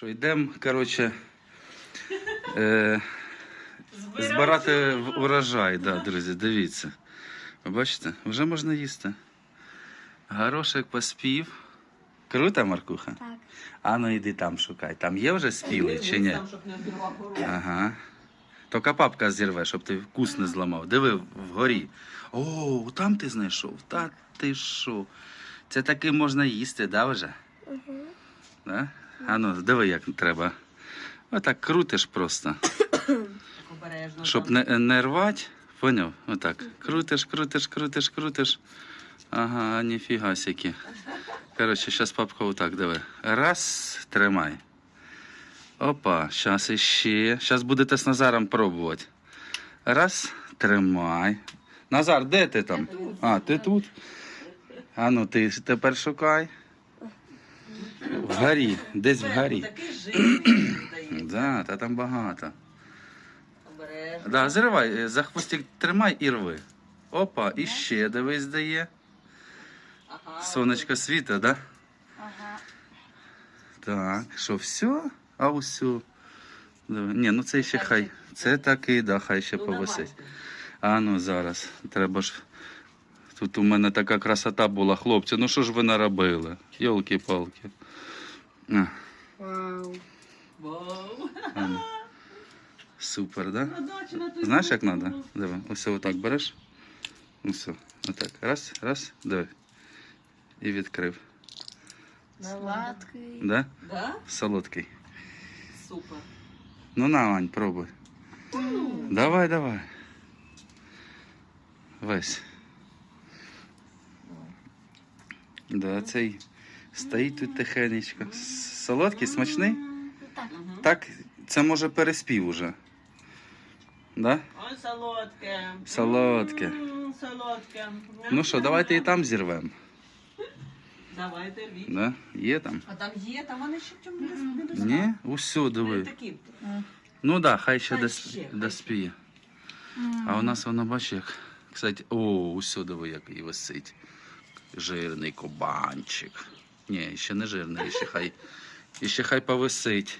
Що йдемо, коротше, е, збирати в- урожай, да, друзі, дивіться. Ви бачите, вже можна їсти. Горошек поспів. Круто, Маркуха? Так. А ну йди там шукай. Там є вже спілий чи ні? Ага. Тільки папка зірве, щоб ти вкус не зламав. Диви вгорі. О, там ти знайшов. Та ти що? Це таки можна їсти, да, вже? Угу. Да? А ну, диви, як треба. Отак крутиш просто. Обережно. Щоб не, не рвати. Поняв? Отак. Крутиш, крутиш, крутиш, крутиш. Ага, ніфіга сякі. Коротше, зараз папка отак, диви. Раз, тримай. Опа, зараз іще. Зараз будете з Назаром пробувати. Раз, тримай. Назар, де ти там? А, ти тут? А ну ти тепер шукай. Вгорі, десь вгорі. Такий жирний. Да, та там багато. Обережно. Да, зривай, е, за хвостик тримай і рви. Опа, і ще дивись дає. Ага. Сонечко світа, да? Ага. Так, що все? А усю. Ні, ну це ще хай. Це такий, да, хай ще Ну, повисить. А ну зараз. Треба ж. Тут у мене така красота була, хлопці. Ну що ж ви наробили? Йолки-палки. Вау. Вау. а ну. Супер, да? Знаєш, як треба? Диви, ось отак береш. Ось, отак. Раз, раз, диви. І відкрив. Сладкий. Да? Да? Солодкий. Супер. Ну на, Ань, пробуй. Давай, давай. Весь. Да, цей стоїть тут тихенечко. Солодкий, смачний? Так. Так, це може переспів уже. Да? Ой, солодке. Солодке. М, Солодке. Ну що, давайте і там зірвемо. Давайте рвіть. Да? Є там? А там є, там вони ще в чому не не Ні? Усю Вони диви. такі. Ну так, да, хай ще Хай дос- ще, хай доспіє. А у нас воно бачиш як. Кстати, о, усю диви, який висить. Жирний кабанчик. Ні, ще не жирний, ще хай. І ще хай повисить.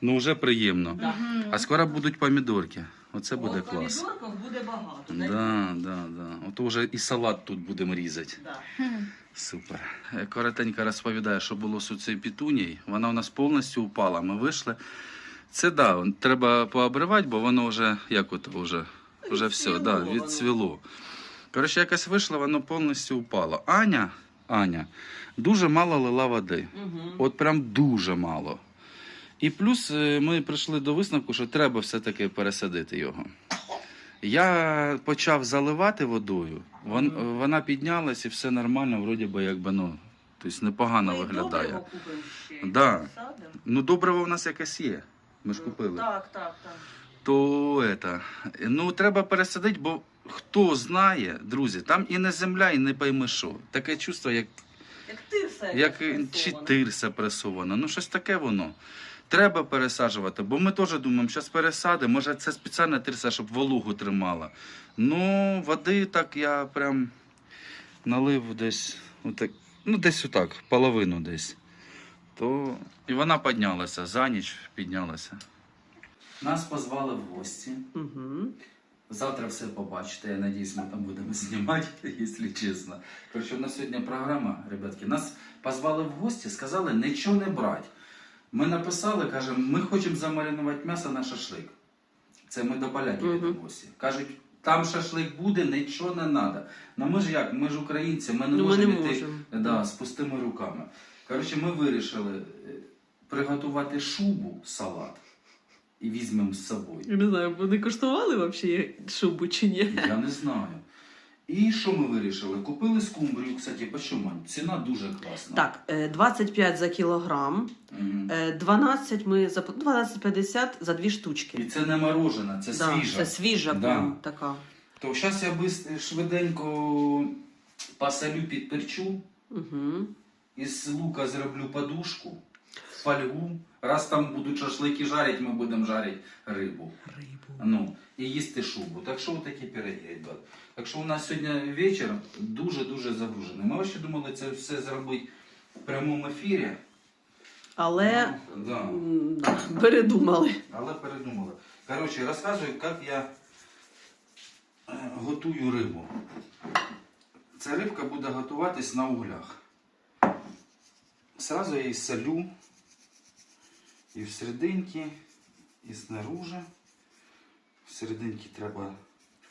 Ну, вже приємно. Да. А скоро будуть помідорки. Оце буде От клас. помідорків буде багато. да? Да, да, да. От вже і салат тут будемо різати. Да. Супер. Е, Коротенько розповідаю, що було з цією пітунією. Вона у нас повністю упала. Ми вийшли. Це да, треба пообривати, бо воно вже як ото вже, вже все, Відцвіло да, відцвіло. Коротше, якось вийшло, воно повністю упало. Аня, Аня дуже мало лила води. Угу. От прям дуже мало. І плюс е, ми прийшли до висновку, що треба все-таки пересадити його. Я почав заливати водою, вон, вона піднялась і все нормально, вроді би, якби, ну, тобто непогано виглядає. Ще, Да. Ну, добриво в нас якесь є. Ми ж купили. Так, так, так. То это, ну треба пересадити, бо хто знає, друзі, там і не земля, і не пойми що. Таке чувство, як Як ти все. як чи тирса пресована. Ну, щось таке воно. Треба пересаджувати, бо ми теж думаємо, зараз пересадимо, може це спеціальна тирса, щоб вологу тримала. Ну, води так я прям налив десь, отак, ну десь отак, половину десь. То... І вона піднялася, за ніч піднялася. Нас позвали в гості. Угу. Завтра все побачите. Я надіюсь, ми там будемо знімати, якщо чесно. Коротше, у нас сьогодні програма, ребятки. Нас позвали в гості, сказали нічого не брати. Ми написали, кажемо, ми хочемо замаринувати м'ясо на шашлик. Це ми до поляків Мгм. йдемо в гості. Кажуть, там шашлик буде, нічого не треба. Ну ми ж як, ми ж українці, ми не Ну, ми можемо не йти да, з пустими руками. Коротше, ми вирішили е, приготувати шубу, салат. І візьмемо з собою. Я не знаю, вони коштували взагалі шубу чи ні? Я не знаю. І що ми вирішили? Купили скумбрію, кстати, по чому? Ціна дуже класна. Так, е, 25 за кілограм, е, 12 ми за 12,50 за дві штучки. І це не морожена, це Да, свіжа. Це свіжа Да. прям така. То зараз я швиденько посолю підперчу, Угу. із лука зроблю подушку, фольгу. Раз там будуть шашлики жарити, ми будемо жарити рибу. Рибу. Ну, і їсти шубу. Так що такі пироги, ребят. Так що у нас сьогодні вечір дуже-дуже загружений. Ми ще думали це все зробити в прямому ефірі. Але Ну, да. передумали. Але передумали. Коротше, розказую, як я е, готую рибу. Ця рибка буде готуватись на углях. Сразу я її солю і всерединки, і снаружи. Всерединки треба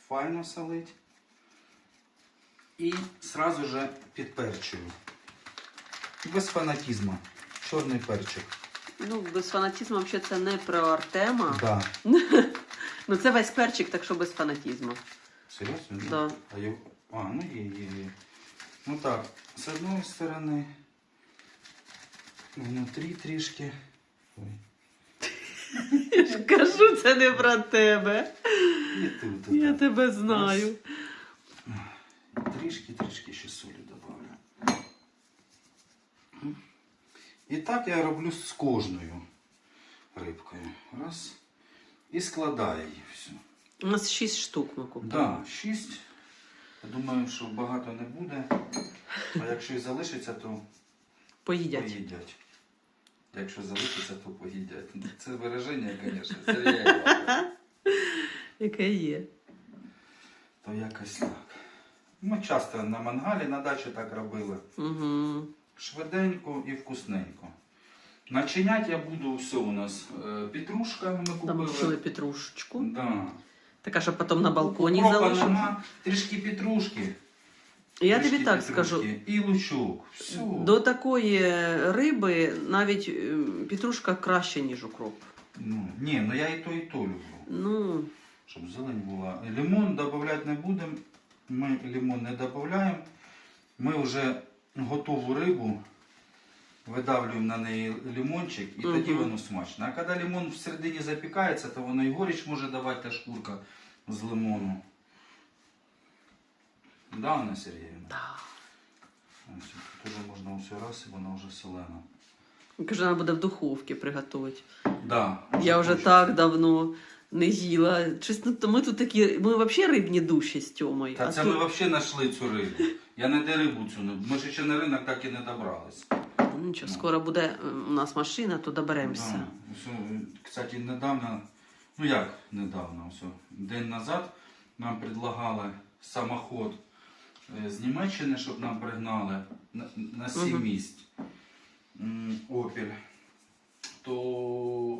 файно солити. І сразу же підперчую. Без фанатізму. Чорний перчик. Ну, без фанатізму взагалі це не про Артема. Да. Ну це весь перчик, так що без фанатізму. Серйозно? Да. А, я... а, ну є, є, є. Ну так, з одної сторони, внутрі трішки. Я ж кажу, це не про тебе. І тут. Я тебе знаю. Трішки, трішки ще солі додавлю. І так я роблю з кожною рибкою. Раз. І складаю її все. У нас шість штук ми купили. Да, шість. Я думаю, що багато не буде. А якщо і залишиться, то Поїдять. поїдять. Якщо залишиться, то поїдять. Ну, Це вираження, звісно, серйозно. Яке є. То якось так. Ми часто на мангалі на дачі так робили. Угу. Швиденько і вкусненько. Начинять я буду все у нас. е, Петрушка ми Там купили. купили петрушечку. Да. Така, що потім на балконі нема, трішки петрушки. Я тобі так скажу. І лучок. Все. До такої риби навіть е, петрушка краще, ніж укроп. Ну, ні, ну я і то, і то люблю. Ну, Щоб зелень була. Лимон додавати не будемо. Ми лимон не додаємо. Ми вже готову рибу видавлюємо на неї лимончик і тоді Мгм. воно смачно. А коли лимон всередині запікається, то воно і горіч може давати та шкурка з лимону. Да, Анна Сергіївна? да. Ось, Тут вже можна усе раз і вона вже солена. Каже, треба буде в духовці приготувати. Да, Я вже хочеться. так давно не їла. Чесно, то ми тут такі, ми взагалі рибні душі з Тьомою. Та а це тут... ми взагалі знайшли цю рибу. Я не де рибу цю. не- Ми ще на ринок так і не добрались. Ну, Нічого, скоро буде е, у нас машина, то доберемося. Да. Все, кстати, недавно, ну як недавно, все, день назад нам предлагали самоход е, з Німеччини, щоб нам пригнали на, на сім місць М, Опіль. То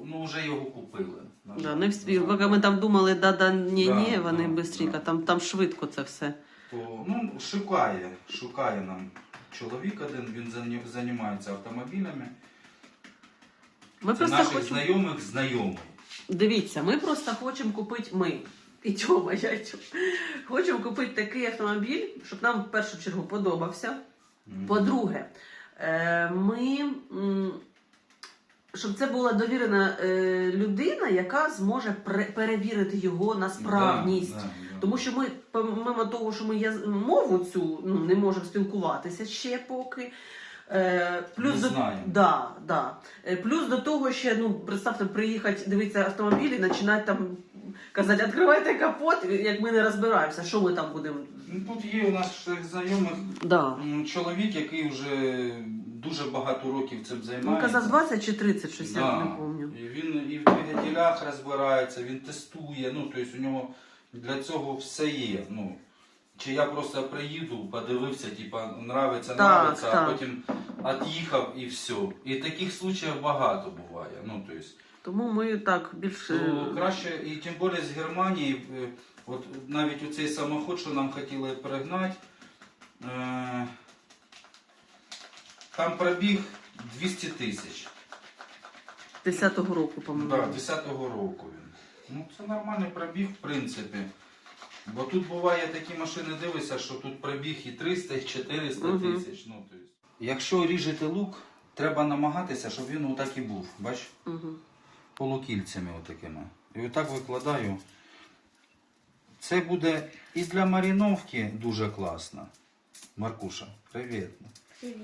ну, вже його купили. Да, не встиг. Поки ми там думали, да-да, ні-ні, вони да, швидко, там, там швидко це все. То, ну, шукає, шукає нам чоловік один, він займається автомобілями. Ми Це наших хочемо. знайомих знайомий. Дивіться, ми просто хочемо купити ми. І Тьома, я Тьома. Хочемо купити такий автомобіль, щоб нам в першу чергу подобався. По-друге, е, ми, щоб це була довірена е, людина, яка зможе перевірити його на справність. Да, да, да. Тому що ми, помимо того, що ми мову цю ну, не можемо спілкуватися ще поки. Е, плюс, Не до, да, да. Плюс до того ще, ну, представте, приїхати, дивитися автомобіль і починати там казати, відкривайте капот, як ми не розбираємося, що ми там будемо. Ну, Тут є у наших знайомих Да. м, чоловік, який вже дуже багато років цим Ну, займається. казав 20 чи 30, щось я не пам'ятаю. І він і в двигателях розбирається, він тестує. Ну, тобто у нього для цього все є. Ну, чи я просто приїду, подивився, типа, нравиться, Так, нравиться, а так. потім від'їхав і все. І таких случаїв багато буває. Ну, тобто, Тому ми так більше. то краще, і тим більше з Германії, е, от навіть оцей самоход, що нам хотіли перегнати, е, там пробіг 200 тисяч. 10-го року, по-моєму. 10-го року він. Ну, це нормальний пробіг, в принципі. Бо тут буває такі машини, дивишся, що тут пробіг і 300, і 400 Мгм. тисяч. Ну, то. Якщо ріжете лук, треба намагатися, щоб він отак і був. Бач, Угу. Полукільцями отакими. І отак викладаю. Це буде і для маріновки дуже класно. Маркуша, привіт. Привіт.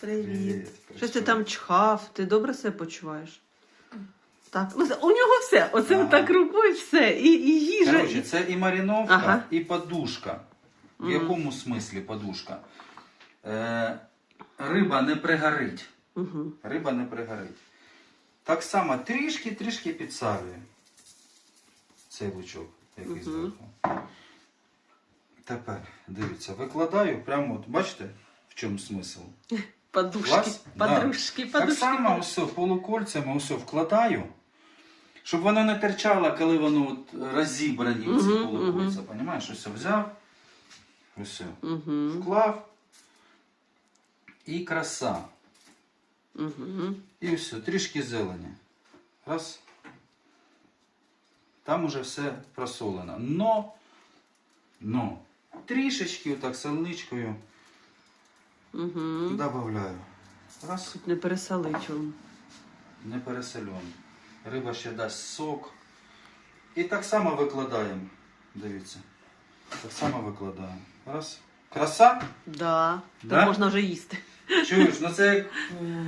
Привіт. Щось ти там чхав, ти добре себе почуваєш? Так, ну, у нього все. Оце Ага. так рукою все. І, і їжа. Короче, це і маріновка, Ага. і подушка. В Мгм. якому смислі подушка? Е, риба не пригорить. Угу. Риба не пригорить. Так само трішки-трішки підсалюю. Цей лучок, який зверху. Тепер, дивіться, викладаю прямо, от, бачите, в чому смисл? Подушки, Клас? Да. подружки, Так само усе полукольцями усе вкладаю, щоб воно не терчало, коли воно от розібрані ці Мгм, полукольця. Понімаєш, усе взяв, усе Угу, вклав і краса. Угу. І все, трішки зелені. Раз. Там уже все просолено. Но, но трішечки отак сальничкою Угу. додаю. Раз. Тут Не пересолить. Не пересолен. Риба ще дасть сок. І так само викладаємо. Дивіться. Так само викладаємо. Раз. Краса? Да. Да? Так можна вже їсти. Чуєш, ну це як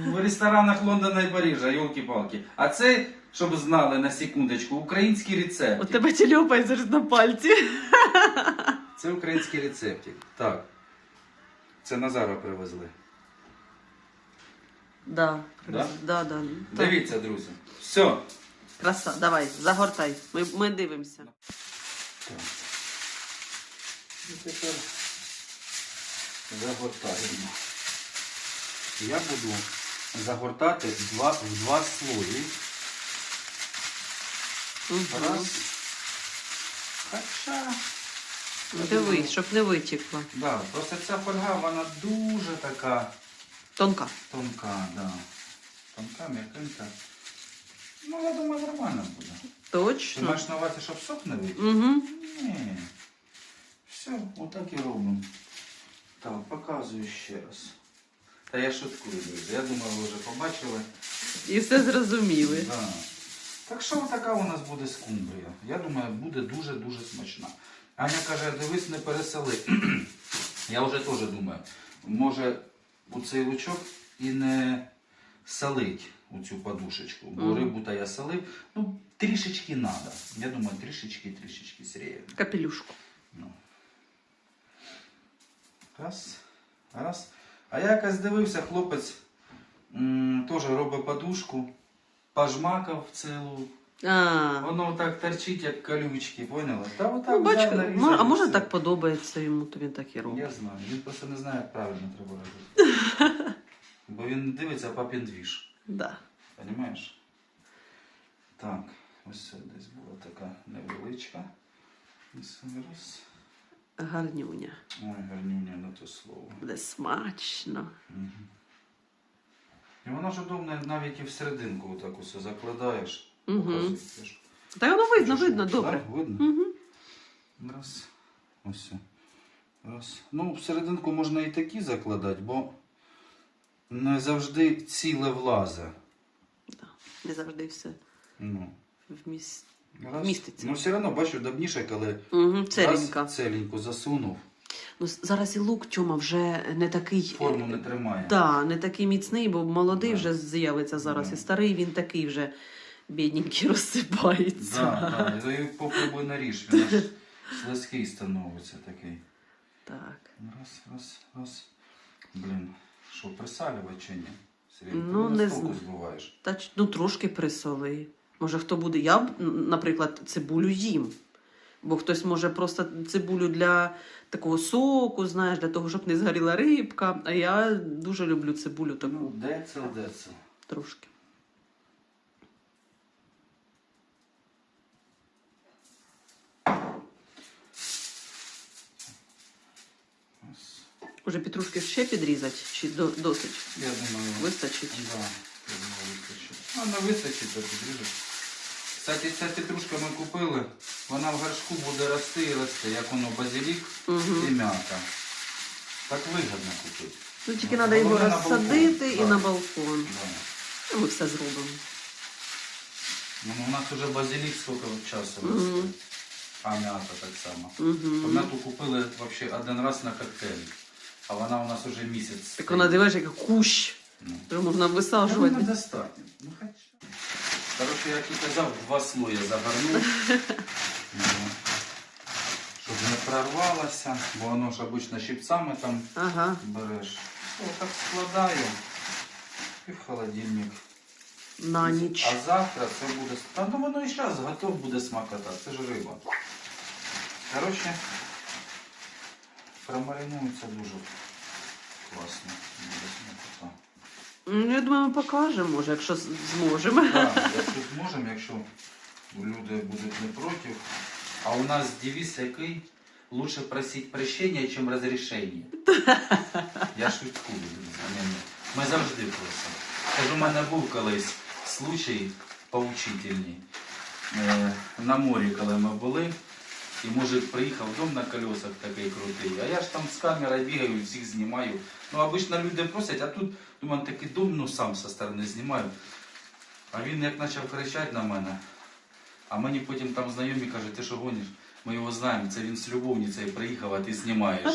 в ресторанах Лондона і Парижа, йолки-палки. А це, щоб знали на секундочку, український рецепт. У тебе тільопай зараз на пальці. Це український рецептик. Так. Це Назара привезли. Да, Да? да, да. Дивіться, друзі. Все. Краса, давай, загортай. Ми, ми дивимося. Так. І тепер загортаємо. Я буду загортати два, в два слої. Угу. Раз. Хоча. Дивись, щоб не витекло. Да, просто ця фольга, вона дуже така Тонка. тонка, да. Тонка, м'якенька. Ну, я думаю, нормально буде. Ти Точно. маєш на увазі, щоб сок не вийти? Угу. Ні. Все, отак і робимо. Так, показую ще раз. Та я шуткую, друзі. Я думаю, ви вже побачили. І все зрозуміли. Да. Так що така у нас буде скумбрія? Я думаю, буде дуже-дуже смачна. Аня каже, дивись, не пересоли. я вже теж думаю, може у цей лучок і не солить у цю подушечку. Бо Мгм. рибу та я солив. Ну, трішечки треба. Я думаю, трішечки-трішечки сріє. Капелюшку. Ну. Раз, раз. А я якось дивився, хлопець теж робить подушку, пожмакав цілу. А, Воно так торчить, як колючки, поняла? Та отак ну, бач, взяв, нарізав а може все. так подобається йому, то він так і робить. Я знаю. Він просто не знає, як правильно треба робити. Бо він дивиться, а папін двіж. Да. Понимаєш? Так, ось це десь була така невеличка. Ось Раз. Гарнюня. Ой, гарнюня на то слово. Буде смачно. Мгм. І воно ж удобно навіть і в серединку отак усе закладаєш. Угу. Та воно видно, Чи видно, добре. Так, видно? Угу. Раз. Ось. Раз. Ну, в серединку можна і такі закладати, бо не завжди ціле влазе. Да. Не завжди все Ну, вміст. Раз. Вміститься. Ну, все одно бачу добніше, коли Угу. Целенька. раз целеньку засунув, Ну, зараз і лук Тьома вже не такий. форму не тримає. Так, не такий міцний, бо молодий Да. вже з'явиться зараз, Да. і старий він такий вже бідненький розсипається. Да, да. І попробуй наріж, він аж слизький становиться такий. Так. Раз, раз, раз. Блін, що, присалювати чи ні? Ну, ти не не збиваєш. Та ну трошки присоли. Може, хто буде. Я, наприклад, цибулю їм. Бо хтось може просто цибулю для такого соку, знаєш, для того, щоб не згоріла рибка. А я дуже люблю цибулю таку Ну, децел, децел. трошки. Ось. Може, петрушки ще підрізати, чи до, досить Я думаю, вистачить? Да, я думаю, вистачить. Ну, не вистачить, то підріжеш. Кстати, ця петрушка ми купили, вона в горшку буде рости і рости, як воно базилік Угу. і м'ята. Так вигідно купити. Ну тільки треба його на розсадити і так. на балкон. Да. Ми все зробимо. Ну, у нас вже базилік скільки часу росте. А м'ята так само. Угу. М'яту купили вообще один раз на коктейль. А вона у нас уже місяць. Так вона дивиш, як кущ. Ну. Можна Та вона висаджувати. достатньо. Ну, хоч. Коротше, як і казав, два слої загорнув. Ну, Щоб не прорвалося, бо воно ж обично щипцями там Ага. береш. О, так складаю і в холодильник. на ніч. А завтра це буде. Та ну воно і зараз готов буде смакота, це ж риба. Коротше, промаринується дуже класно. Буде смакота. Ну, Я думаю, ми покажемо, може, якщо з- зможемо. Так, якщо зможемо, якщо люди будуть не проти. А у нас девіз який? Лучше просить прощения, чем разрешение. Я шуткую, друзі. Ні, ні. Ми завжди просимо. Кажу, у мене був колись случай поучительний. Е, На морі, коли ми були, і мужик приїхав, дом на колесах такий крутий. А я ж там з камерою бігаю, всіх знімаю. Ну, обично люди просять, а тут, думаю, такий дом, ну сам со сторони знімаю. А він як почав кричати на мене. А мені потім там знайомі кажуть, ти що гониш? Ми його знаємо, це він з любовницею приїхав, а ти знімаєш.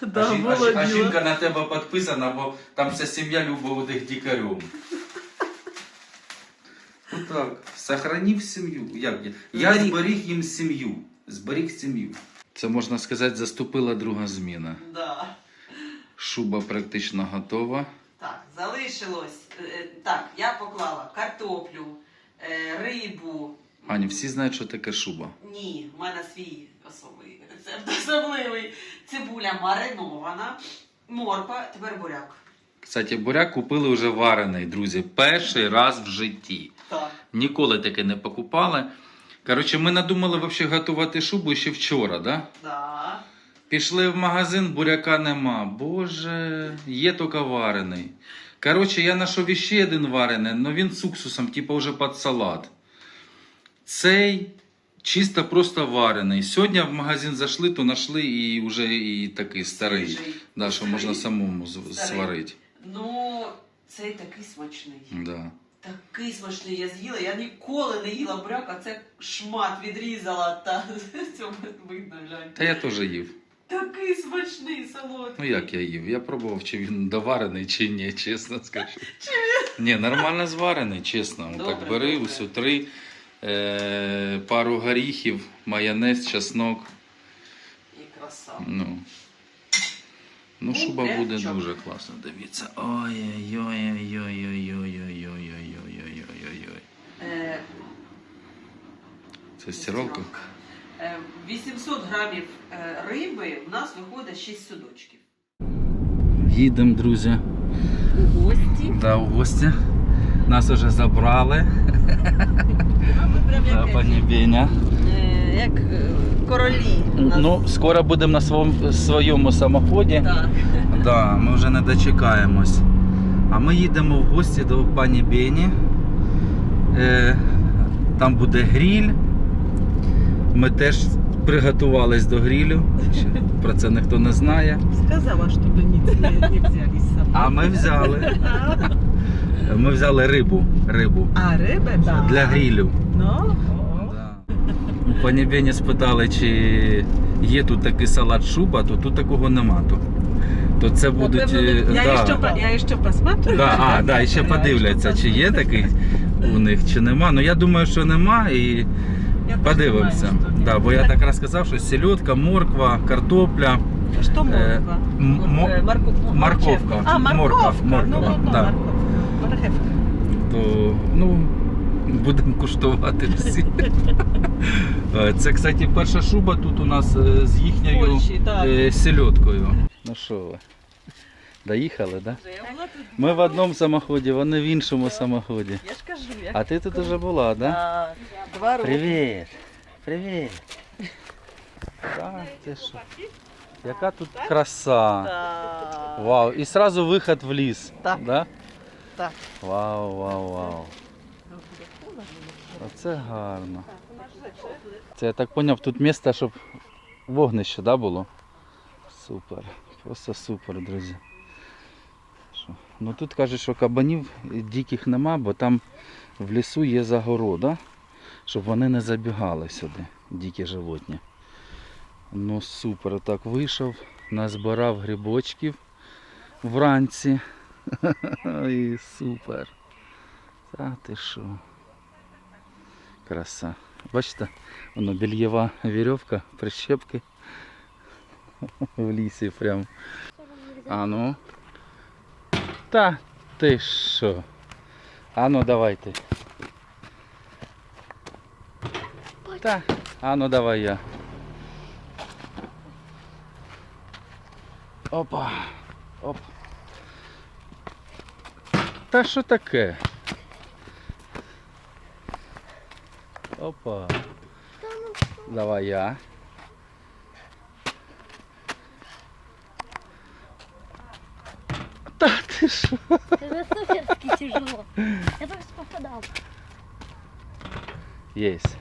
А, жін- а, а жінка на тебе підписана, бо там вся сім'я любовних дікарем. Отак. Сохранив сім'ю. Як? я? Зберіг їм сім'ю. Зберіг сім'ю. Це можна сказати, заступила друга зміна. Да. Шуба практично готова. Так, залишилось. е, Так, я поклала картоплю, е, рибу. Ані, всі знають, що таке шуба. Ні, в мене свій особливий рецепт особливий. Цибуля маринована, морква, тепер буряк. Кстати, буряк купили вже варений, друзі. Перший раз в житті. Так. Ніколи таке не покупали. Коротше, ми надумали взагалі готувати шубу ще вчора, да? Да. Пішли в магазин, буряка нема. Боже, є тільки варений. Коротше, я знайшов іще один варений, але він з уксусом, типу вже під салат. Цей чисто просто варений. Сьогодні в магазин зайшли, то знайшли і вже і такий старий. Свіжий. Да, що можна самому сварити. Ну, цей такий смачний. Да. Такий смачний я з'їла. Я ніколи не їла буряк, а це шмат відрізала та цьому видно глянь. Та я теж їв. Такий смачний солодкий. Ну як я їв? Я пробував, чи він доварений, чи ні, чесно скажу. Ні, нормально зварений, чесно. Добре, так бери добре. усю три, е, пару горіхів, майонез, чеснок. І краса. Ну, ну Ну, шуба буде дуже класно. Дивіться. Ой-ой-ой-ой-ой-ой-ой-ой-ой-ой-ой-ой-ой. Е, Це стиралка? Е, 800 грамів е, риби у нас виходить 6 судочків. Їдемо, друзі. У гості. Да, у гості. Нас уже забрали. Да, пані Беня. Е, як королі. Ну, скоро будемо на своєму, своєму самоході. Так. Да, ми вже не дочекаємось. А ми їдемо в гості до пані Бені. Е, там буде гріль. Ми теж приготувались до грілю. Про це ніхто не знає. Сказала, чтобы не, не, не взяли с собой. А ми взяли. Ми взяли рибу. рибу А, рыба, да. для грілю. Ну, Да. Пані Бені спитали, чи є тут такий салат шуба, то тут такого нема. То, то це будуть. напевно, е, я, да. еще, я еще посмотрю. Да, а, да, і ще Я подивляться, чи є такий у них, чи нема. Ну я думаю, що нема, і Я подивимося. думаю, Да, бо я так розказав, що селедка, морква, картопля, Что Э, морква? м- мо- морку- ну, морковка. А, морковка. морква, Ну, ну, ну, да. морковка. Морковка. то ну, будемо куштувати всі. Е, Це, кстати, перша шуба тут у нас е, з їхньою Польщі, е. Ну що ви? Доїхали, да? Ми в одному самоході, вони в іншому самоході. Я ж кажу, я А ти тут уже була, да? Два роки. Привіт! Привіт! Так, ти що? Яка тут краса! Вау! І одразу виход в ліс. Так. Да? Так. Вау, вау, вау. Оце гарно. Це я так зрозумів, тут місце, щоб вогнище да, було. Супер. Просто супер, друзі. Що? Ну тут кажуть, що кабанів диких нема, бо там в лісу є загорода, щоб вони не забігали сюди, дикі животні. Ну супер, так вийшов, назбирав грибочків вранці. І супер. Та ти що? Краса. Бачите, воно бельєва вірьовка, прищепки в лісі прям. А ну. Та ти що? А ну давайте. Та. А ну давай я. Опа. Оп. Та що таке? Опа. Давай я. Ти що? Это суперски тяжело. Я просто попадал. Єсть.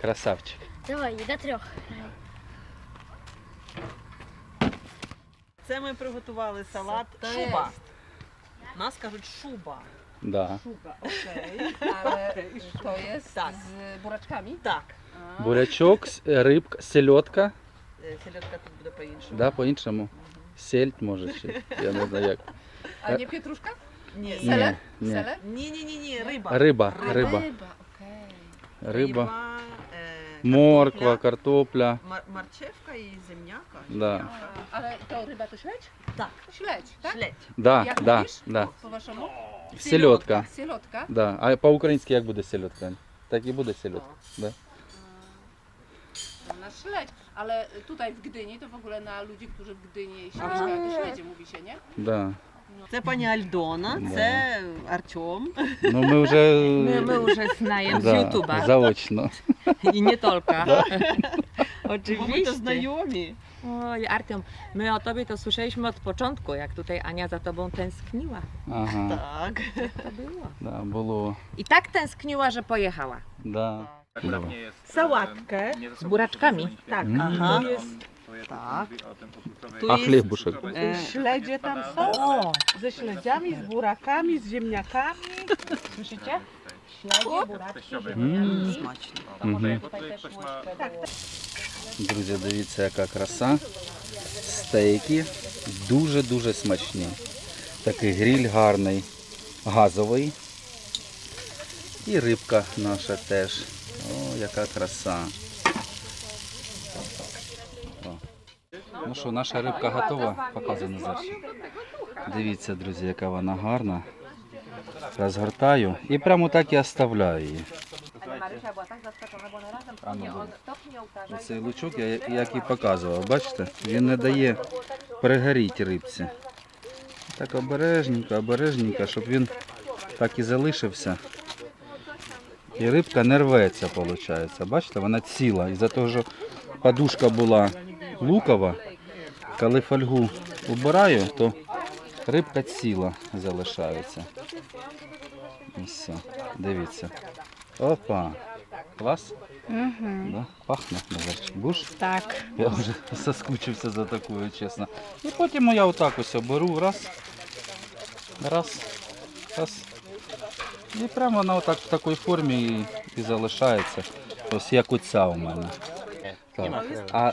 Красавчик. Давай, до трех. Це ми приготували салат шуба. Нас кажуть шуба. Да. Шуба, окей. Ale to jest Tak. z buraczkami? Так. Бурячок, с- рибка, сельодка. Е, Селедка тут буде по-іншому. Да, по-іншому. Сельдь може ще. Я не знаю як. A nie pietruszka? Ні, Ні, Sele? ні. Sele? ні, ні, ні, ні, риба. Риба, риба. Ryba, okej. Риба. е, Морква, картопля. мар- марчевка і земняка. Да. A, Ale to ryba to śledź? Так. Śledź, tak? Шлять. Да, Як да, mówisz? да. Po waszemu? Сельодка. Сельодка. Да. А по-українськи як буде сельодка? Так і буде сельодка. O. Да. Na śledź. Ale tutaj w Gdyni to w ogóle na ludzi, którzy w Gdyni się mieszkają, to śledzie mówi się, nie? Да. Це пані Альдона, Да. це Артем. Ну ми вже My, my już znajem z да, YouTube'a заочно. i nie tylko. Бо ми то Oczywiście. знайомі. Oj, Artem, my o tobie to słyszeliśmy od początku, jak tutaj Ania za tobą tęskniła. Ага. Так. To było. Да, було. I tak tęskniła, że pojechała. Да. Давай. Sałatkę. Z buraczkami. Так, М. ага. Tak. Tu А jest хлібушек? e, Śledzie tam są. O, Ze śledziami, z burakami, z ziemniakami. słyszycie? М. смачно. Мгм. Друзі, дивіться, яка краса. Стейки дуже-дуже смачні. Такий гриль гарний, газовий. І рибка наша теж. О, яка краса. Ну що, наша рибка готова? Показуй Назар. Дивіться, друзі, яка вона гарна. Розгортаю і прямо так і оставляю її. Ну, Оцей лучок, я як і показував, бачите? Він не дає перегоріти рибці. Так обережненько, обережненько, щоб він так і залишився. І рибка не рветься, виходить. Бачите, вона ціла. Із-за того, що подушка була лукова, коли фольгу убираю, то рибка ціла залишається. І все. Дивіться. Опа. Клас? Да? Пахне, Назарчик. Будеш? Tak. Я вже соскучився за такою, чесно. І потім я отак ось беру, раз, раз, раз. І прямо вона отак в такій формі і, і залишається. Ось як оця у мене. Так. А,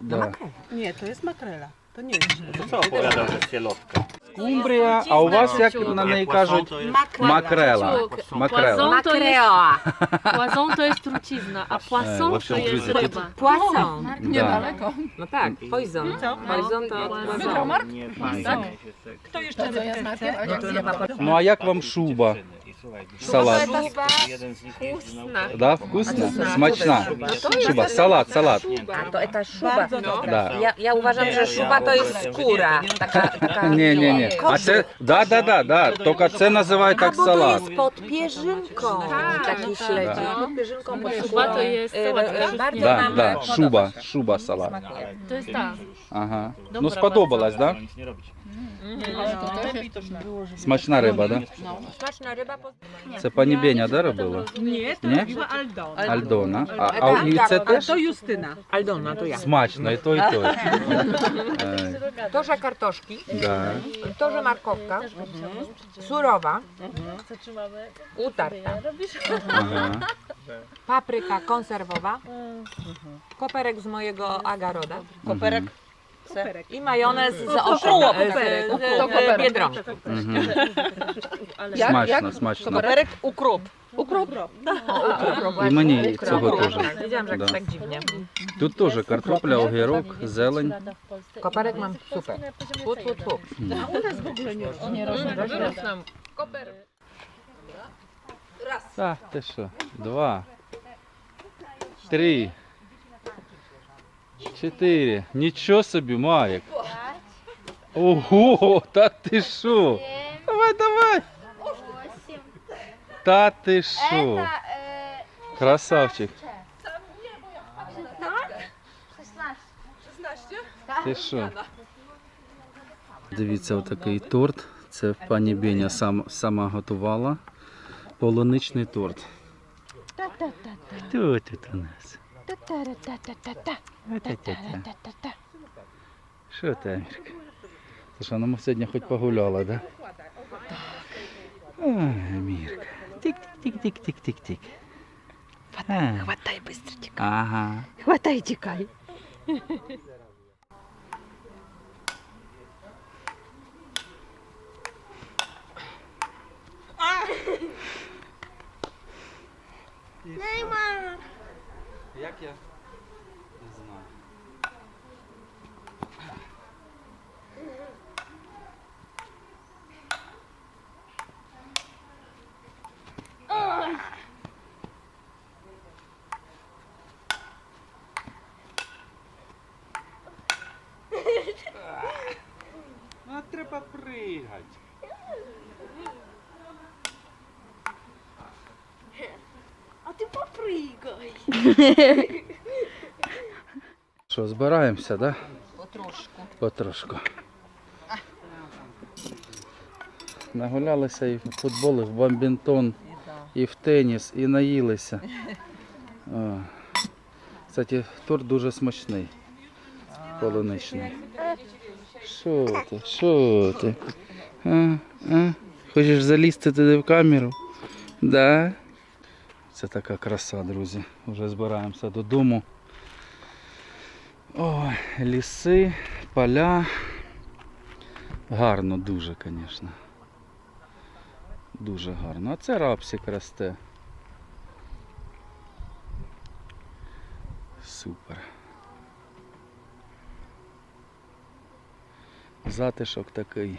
да. Nie, to jest makrela. To nie jest śledź. Co opowiadał, że sielotka? Скумбрія, а у вас як на неї кажуть? Макрела. Макрела. Poisson to jest, Makreoa. poisson to jest trucizna, a E, poisson właśnie to jest druzy, ryba. Poisson. Да. Niedaleko. No tak, poison. Poison to od poison. Nie fajnie. Kto jeszcze To jest najpierw, a jak zjeba Ну а як вам шуба? I słuchaj, Салат. jeden z nich jeździ na ulicę. Да, вкусно? Смачна. Шуба, салат, салат. A to ta szuba. Bardzo dobre. Да. Ja, ja uważam, że szuba to jest skóra. Taka, taka Ні, ні, ні. А це, да, да, да, да. Тільки це називають A так bo to салат. jest pod pierzynką. Taki śledzi. Pod pierzynką, pod Szuba skórą. to jest E, sałatka. Bardzo Да, nam да, podoba шуба, się. шуба салат. Smakuje. To jest ta. Ага. Dobra Ну сподобалась, да? Nic nie robić. Ale to też jest pyszne. Смачна риба, да? Smaczna ryba. po- Це пані Беня, да, робила? Nie, to Nie? robiła Aldona. Альдона. А, а Так, і так, це а теж To Justyna. Aldona, to ja. смачно, і то, і то. Е, Torze kartoszki, Да. torze markowka, surowa, utarta, Ага. papryka konserwowa, koperek z mojego agaroda Коперек. i majonez z około koperek, Biedronki. Мгм. Jak, Смачно, jak? смачно. Коперек укроп. Ukrop. І мені цього теж. Wiedziałam, że Да. tak dziwnie. Тут теж картопля, огірок, зелень. Koperek mam super. Fu, fu, fu. Nie rośnie. Koperek. Та, ти що? Два. Три. Чотири. Нічого собі, Марік. Ого, та ти що? Давай, давай. Та ти що? Красавчик. Ти що? Дивіться, отакий торт. Це пані Беня сам, сама готувала. Полуничний торт. Хто тут у нас? Та-та-та. Що ти, Амірка? Слушай, ну ми сьогодні хоч погуляла, да? Ой, Амірка. Тик-тик-тик-тик-тик-тик. Хватай быстро, тікай. Ага. Хватай, тікай. Як Я? Не знаю. А треба пригати. А ти попригай. Що, збираємося, да? Потрошку. Потрошку. Нагулялися і в футбол, і в бамбінтон, і в теніс, і наїлися. О. Кстати, торт дуже смачний. Полуничний. Що ти? Що ти? А? А? Хочеш залізти туди в камеру? Да? Це така краса, друзі. Вже збираємося додому. Ой, ліси, поля. Гарно дуже, звісно. Дуже гарно. А це рапсик росте. Супер. Затишок такий.